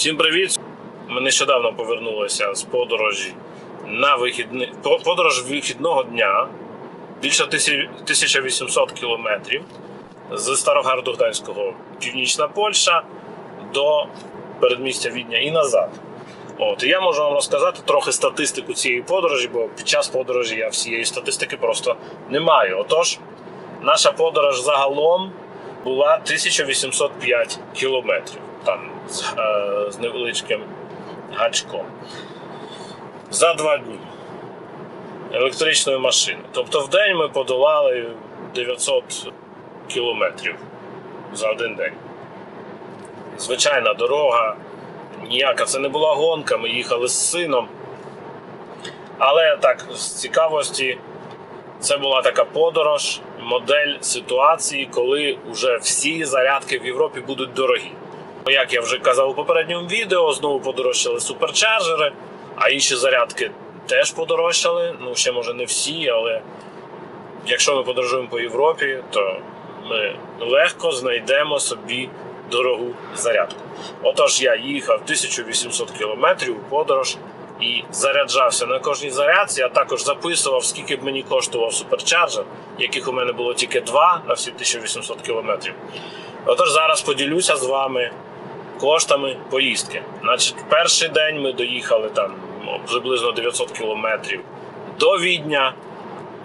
Всім привіт! Ми нещодавно повернулися з подорожі на вихідний подорож вихідного дня більше 1800 кілометрів з Старогарду Гданського, Північна Польща до передмістя Відня і назад. От і я можу вам розказати трохи статистику цієї подорожі, бо під час подорожі я всієї статистики просто не маю. Отож, наша подорож загалом була 1805 кілометрів там з, е, невеличким гачком. За два дні електричною машиною. Тобто в день ми подолали 900 кілометрів за один день. Звичайна дорога, ніяка це не була гонка, ми їхали з сином. Але так, з цікавості, це була така подорож, модель ситуації, коли вже всі зарядки в Європі будуть дорогі. Як я вже казав у попередньому відео, знову подорожчали суперчарджери, а інші зарядки теж подорожчали. Ну, ще може не всі, але якщо ми подорожуємо по Європі, то ми легко знайдемо собі дорогу зарядку. Отож, я їхав 1800 кілометрів у подорож і заряджався на кожній зарядці, а також записував, скільки б мені коштував суперчарджер, яких у мене було тільки два на всі 1800 кілометрів. Отож, зараз поділюся з вами коштами поїздки. Значить, перший день ми доїхали там ну, приблизно 900 кілометрів до Відня.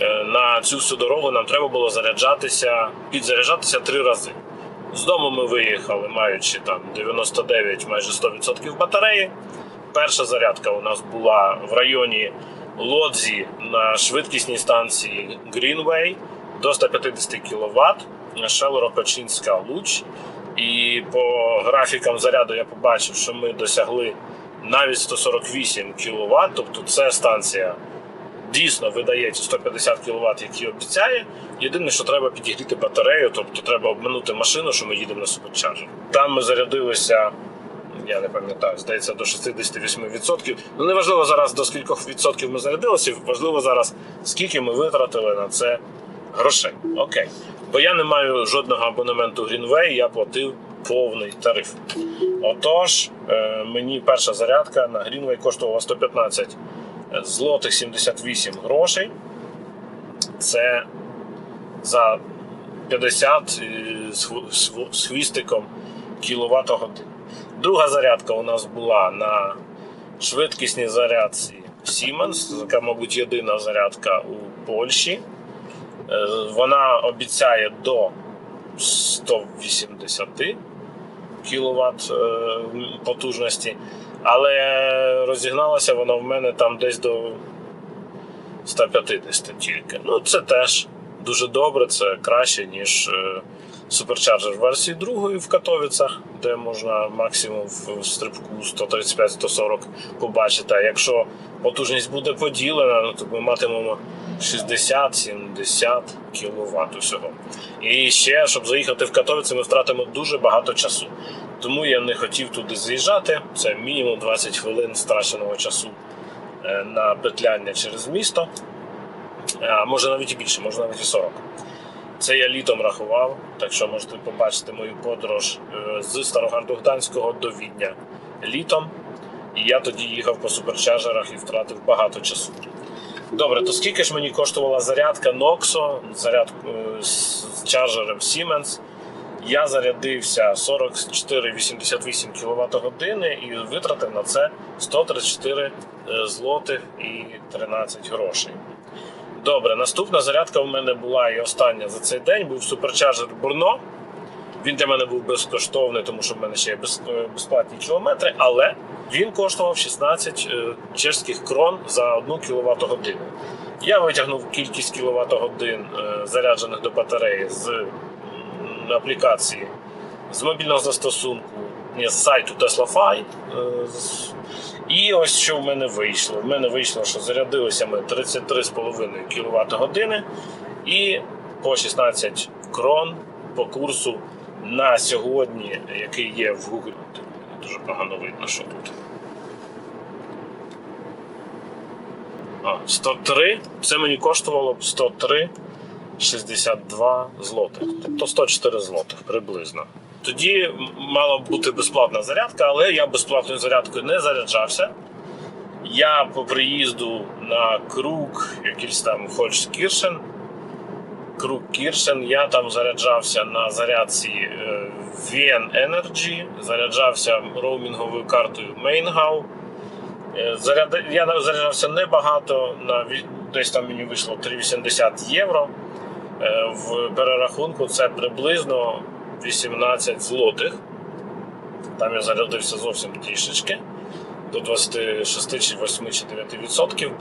Е, На цю всю дорогу нам треба було заряджатися, підзаряджатися три рази. З дому ми виїхали, маючи там 99, майже 100% батареї. Перша зарядка у нас була в районі Лодзі на швидкісній станції Greenway до 150 кВт. Шелоропечинська Луч. І по графікам заряду я побачив, що ми досягли навіть 148 кВт, тобто це станція дійсно видає ці 150 кВт, які обіцяє. Єдине, що треба підігріти батарею, тобто треба обминути машину, що ми їдемо на суперчарджер. Там ми зарядилися, я не пам'ятаю, здається, до 68%. Ну неважливо зараз до скількох відсотків ми зарядилися, важливо зараз, скільки ми витратили на це грошей. Окей. Бо я не маю жодного абонементу Greenway, я платив повний тариф. Отож, е, мені перша зарядка на Greenway коштувала 115 злотих 78 грошей. Це за 50 е, з хв- з хв- з хвістиком кіловат годин. Друга зарядка у нас була на швидкісній зарядці Siemens, яка, мабуть, єдина зарядка у Польщі. Е, Вона обіцяє до 180 кВт потужності, але розігналася вона в мене там десь до 150 тільки. Ну, це теж дуже добре, це краще, ніж е, суперчарджер версії другої в Катовіцях, де можна максимум в стрибку 135-140 побачити. А якщо потужність буде поділена, то ми матимемо 60-70 кВт усього. І ще, щоб заїхати в Катовіці, ми втратимо дуже багато часу. Тому я не хотів туди заїжджати. Це мінімум 20 хвилин страченого часу е, на петляння через місто. А може навіть і більше, може навіть і 40. Це я літом рахував, так що можете побачити мою подорож е, з Старогарду Гданського до Відня літом. І я тоді їхав по суперчарджерах і втратив багато часу. Добре, то скільки ж мені коштувала зарядка Noxo, зарядку е, з чарджером Siemens? Я зарядився 44,88 кВт години і витратив на це 134 е, злотих і 13 грошей. Добре, наступна зарядка у мене була і остання за цей день був суперчарджер Бурно. Він для мене був безкоштовний, тому що в мене ще є е, безплатні кілометри, але він коштував 16 е, чешських крон за 1 кВт годину. Я витягнув кількість кВт годин е, заряджених до батареї з аплікації, з мобільного застосунку, з сайту TeslaFi. І ось що в мене вийшло. В мене вийшло, що зарядилися ми 33,5 кВт години і по 16 крон по курсу на сьогодні, який є в Google. Дуже погано видно, що тут. А, 103. Це мені коштувало б 103 62 злотих. Тобто 104 злотих приблизно. Тоді мала бути безплатна зарядка, але я безплатною зарядкою не заряджався. Я по приїзду на круг, якийсь там хоч Кіршен, круг Кіршен, я там заряджався на зарядці е, VN Energy, заряджався роумінговою картою MainGao. Е, Я заряджався небагато, десь там мені вийшло 3,80 євро. Е, В перерахунку це приблизно 18 злотих. Там я зарядився зовсім трішечки до 26 чи 8 чи 9 відсотків.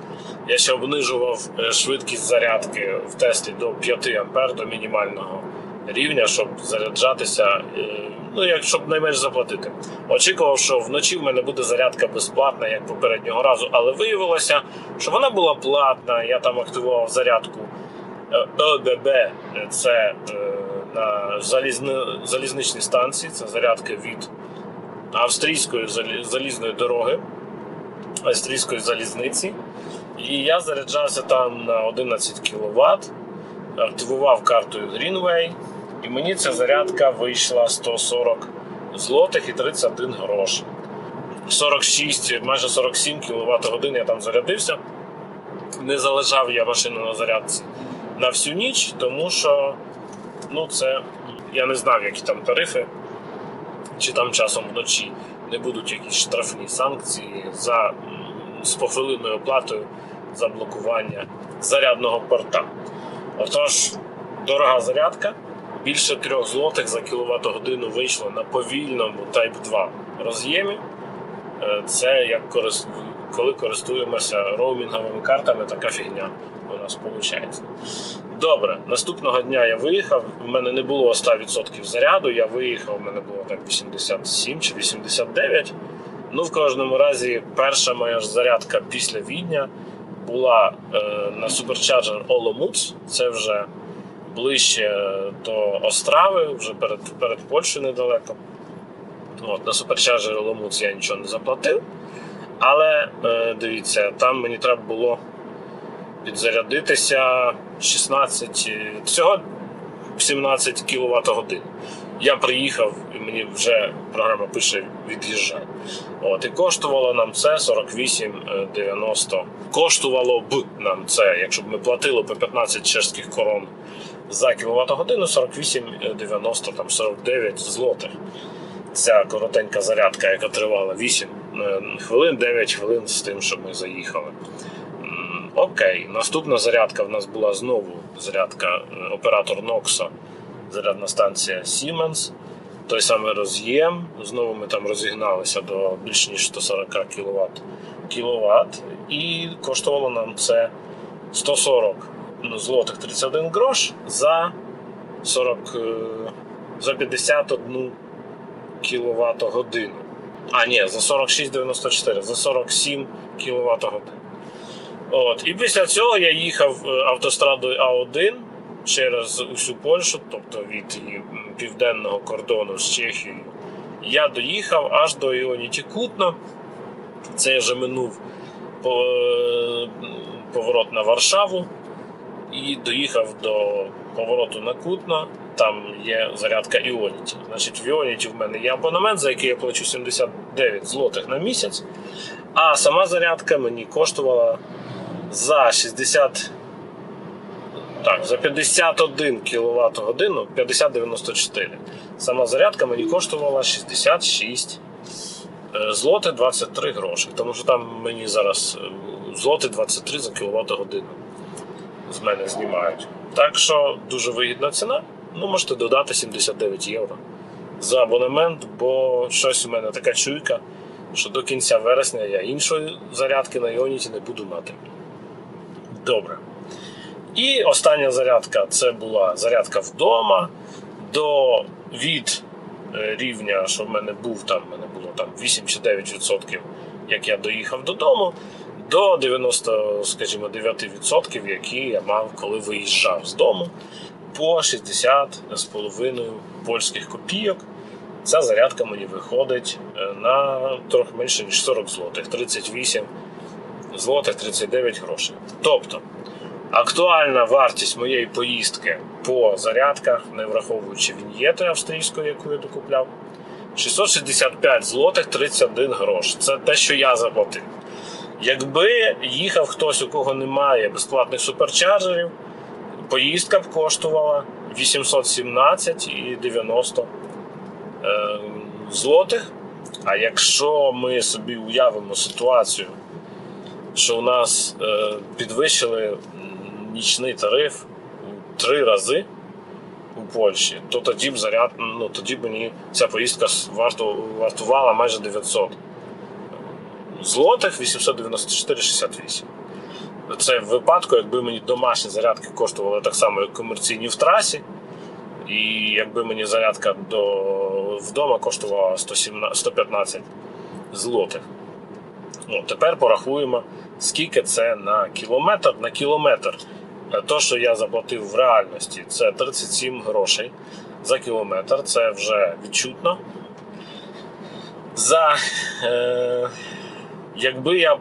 Я ще обнижував е, швидкість зарядки в тесті до 5 ампер до мінімального рівня, щоб заряджатися, е, ну як щоб найменш заплатити. Очікував, що вночі в мене буде зарядка безплатна, як попереднього разу, але виявилося, що вона була платна. Я там активував зарядку е, ОББ, це е, залізни, залізничній станції, це зарядка від австрійської залізної дороги, австрійської залізниці. І я заряджався там на 11 кВт, активував картою Greenway, і мені ця зарядка вийшла 140 злотих і 31 грош. 46, майже 47 кВт годин я там зарядився. Не залежав я машину на зарядці на всю ніч, тому що ну, це я не знав, які там тарифи, чи там часом вночі не будуть якісь штрафні санкції за з похвилинною оплатою за блокування зарядного порта. Отож, дорога зарядка. Більше 3 злотих за кіловат годину вийшло на повільному Type 2 роз'ємі. Е, Це як коли користуємося роумінговими картами, така фігня нас виходить. Добре, наступного дня я виїхав. У мене не було 100% заряду. Я виїхав, у мене було так 87 чи 89. Ну, в кожному разі, перша моя ж зарядка після Відня була е, на Supercharger Olomouc. Це вже ближче до Острави, вже перед, перед Польщею недалеко. От, на Supercharger Olomouc я нічого не заплатив. Але е, дивіться, там мені треба було підзарядитися 16, е, всього 17 кВт годин. Я приїхав і мені вже програма пише від'їжджай. От, і коштувало нам це 48,90. Коштувало б нам це, якщо б ми платили по 15 чешських корон за кіловат годину, 48,90, там 49 злотих. Ця коротенька зарядка, яка тривала 8 е, хвилин, 9 хвилин з тим, що ми заїхали. Окей, наступна зарядка в нас була знову зарядка е, оператор Noxa, зарядна станція Siemens. Той самий роз'єм. Знову ми там розігналися до більш ніж 140 кВт. кіловат, і коштувало нам це 140 злотих 31 грош за 40 е, за 51 кВт годину. А, ні, за 46,94, за 47 кВт годин. От. І після цього я їхав е, автострадою А1 через усю Польщу, тобто від південного кордону з Чехією. Я доїхав аж до Іоніті Кутно. Це я вже минув е, поворот на Варшаву і доїхав до повороту на Кутно. Там є зарядка Іоніті. Значить, в Іоніті в мене є абонемент, за який я плачу 79 злотих на місяць. А сама зарядка мені коштувала за 60. Так, за 51 кВт годину 50,94. Сама зарядка мені коштувала 66 е, злоти 23 гроші. Тому що там мені зараз е, злоти 23 за кВт годину з мене знімають. Так що дуже вигідна ціна. Ну, можете додати 79 євро за абонемент, бо щось у мене така чуйка, що до кінця вересня я іншої зарядки на Іоніті не буду мати. Добре. І остання зарядка це була зарядка вдома. До від е, рівня, що в мене був там, в мене було там 8 чи 9%, як я доїхав додому, до 90, скажімо, 9%, які я мав, коли виїжджав з дому, по 60 з половиною польських копійок. Ця зарядка мені виходить е, на трохи менше ніж 40 злотих, 38 злотих 39 грошей. Тобто актуальна вартість моєї поїздки по зарядках, не враховуючи віньєти австрійської, яку я докупляв. 665 злотих 31 грош. Це те, що я заплатив. Якби їхав хтось, у кого немає безплатних суперчарджерів, поїздка б коштувала 817,90 е, злотих. А якщо ми собі уявимо ситуацію, що у нас е, підвищили нічний тариф три рази у Польщі, то тоді б заряд, ну тоді б мені ця поїздка варту, вартувала майже 900 злотих 894,68. Це в випадку, якби мені домашні зарядки коштували так само, як комерційні в трасі. І якби мені зарядка до вдома коштувала 117, 115 злотих. Ну, тепер порахуємо, скільки це на кілометр. На кілометр е, то, що я заплатив в реальності, це 37 грошей за кілометр. Це вже відчутно. За, е, якби я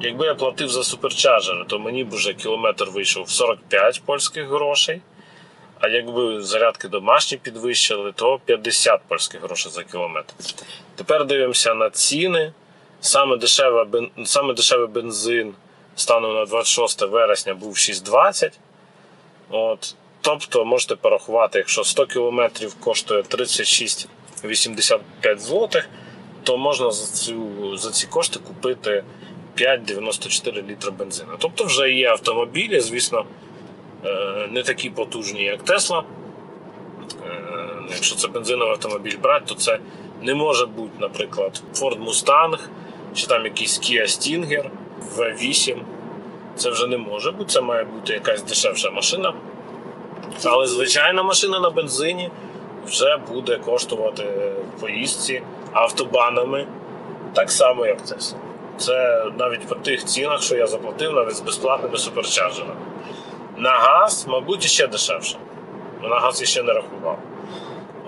Якби я платив за суперчарджери, то мені б вже кілометр вийшов в 45 польських грошей. А якби зарядки домашні підвищили, то 50 польських грошей за кілометр. Тепер дивимося на ціни. Саме дешевий, бен... Саме дешевий бензин станом на 26 вересня був 6,20. От. Тобто можете порахувати, якщо 100 км коштує 36,85 злотих, то можна за, цю, за ці кошти купити 5,94 літра бензину. Тобто вже є автомобілі, звісно, е, не такі потужні, як Тесла. Е, Якщо це бензиновий автомобіль брати, то це не може бути, наприклад, Ford Mustang чи там якийсь Kia Stinger V8. Це вже не може бути, це має бути якась дешевша машина. Але звичайна машина на бензині вже буде коштувати в поїздці автобанами так само, як Tesla. Це навіть по тих цінах, що я заплатив, навіть з безплатними суперчарджерами. На газ, мабуть, ще дешевше. На газ я ще не рахував.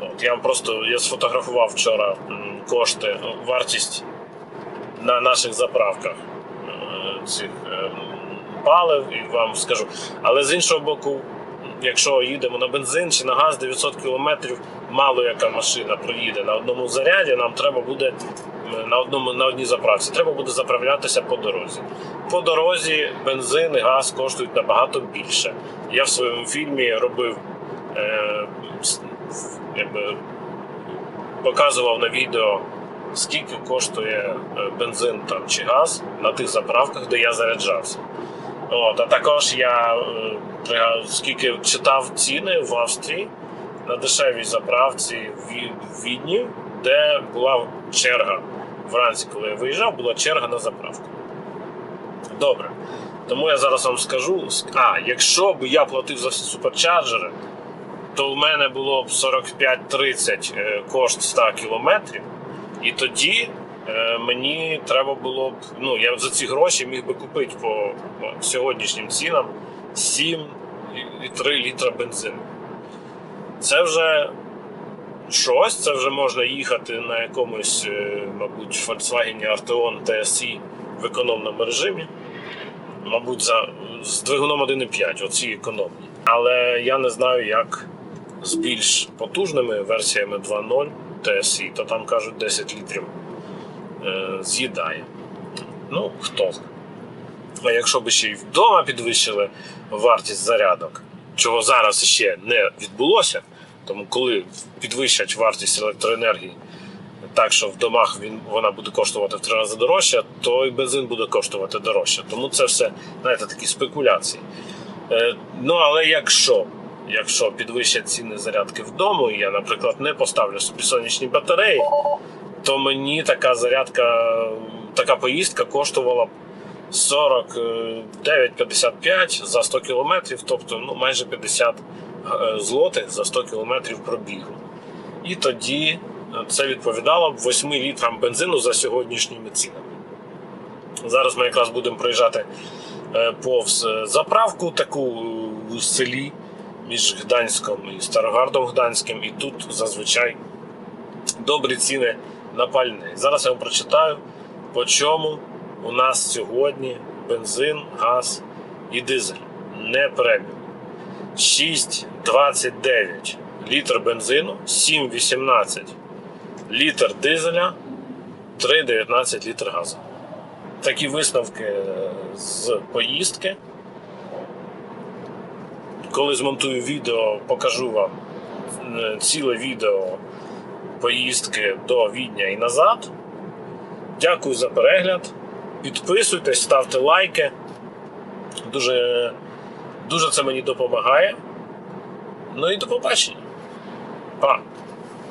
От, я вам просто я сфотографував вчора кошти, ну, вартість на наших заправках е, цих е, палив і вам скажу. Але з іншого боку, якщо їдемо на бензин чи на газ 900 кілометрів, мало яка машина проїде на одному заряді, нам треба буде на одному на одній заправці. Треба буде заправлятися по дорозі. По дорозі бензин і газ коштують набагато більше. Я в своєму фільмі робив е, якби, показував на відео, скільки коштує е, бензин там, чи газ на тих заправках, де я заряджався. От, а також я е, скільки читав ціни в Австрії на дешевій заправці в Ві- Відні, де була черга. Вранці, коли я виїжджав, була черга на заправку. Добре. Тому я зараз вам скажу: а, якщо б я платив за суперчарджери, то в мене було б 45-30 е, кошт 100 кілометрів, і тоді е, мені треба було б, ну я за ці гроші міг би купити по сьогоднішнім цінам 7,3 літра бензину. Це вже щось, це вже можна їхати на якомусь, е, мабуть, Volkswagen Arteon TSI в економному режимі. Мабуть, за, з двигуном 1.5, оці економні. Але я не знаю, як з більш потужними версіями 2.0 TSI, то там кажуть 10 літрів е, з'їдає. Ну, хто. А якщо б ще й вдома підвищили вартість зарядок, чого зараз ще не відбулося, тому коли підвищать вартість електроенергії так, що в домах він, вона буде коштувати в три рази дорожче, то і бензин буде коштувати дорожче. Тому це все, знаєте, такі спекуляції. Е, ну, але якщо, якщо підвищать ціни зарядки вдома, і я, наприклад, не поставлю собі сонячні батареї, то мені така зарядка, така поїздка коштувала б 49,55 за 100 кілометрів, тобто ну, майже 50 е, злотих за 100 кілометрів пробігу. І тоді е, це відповідало б 8 літрам бензину за сьогоднішніми цінами. Зараз ми якраз будемо проїжджати е, повз заправку таку в селі між Гданськом і Старогардом Гданським, і тут зазвичай добрі ціни на пальне. Зараз я вам прочитаю, по чому у нас сьогодні бензин, газ і дизель. Не преміум. 6,29 літр бензину, 7,18 літр дизеля, 3,19 літр газу. Такі висновки з поїздки. Коли змонтую відео, покажу вам е, ціле відео поїздки до Відня і назад. Дякую за перегляд. Підписуйтесь, ставте лайки. Дуже, дуже це мені допомагає. Ну і до побачення. Па!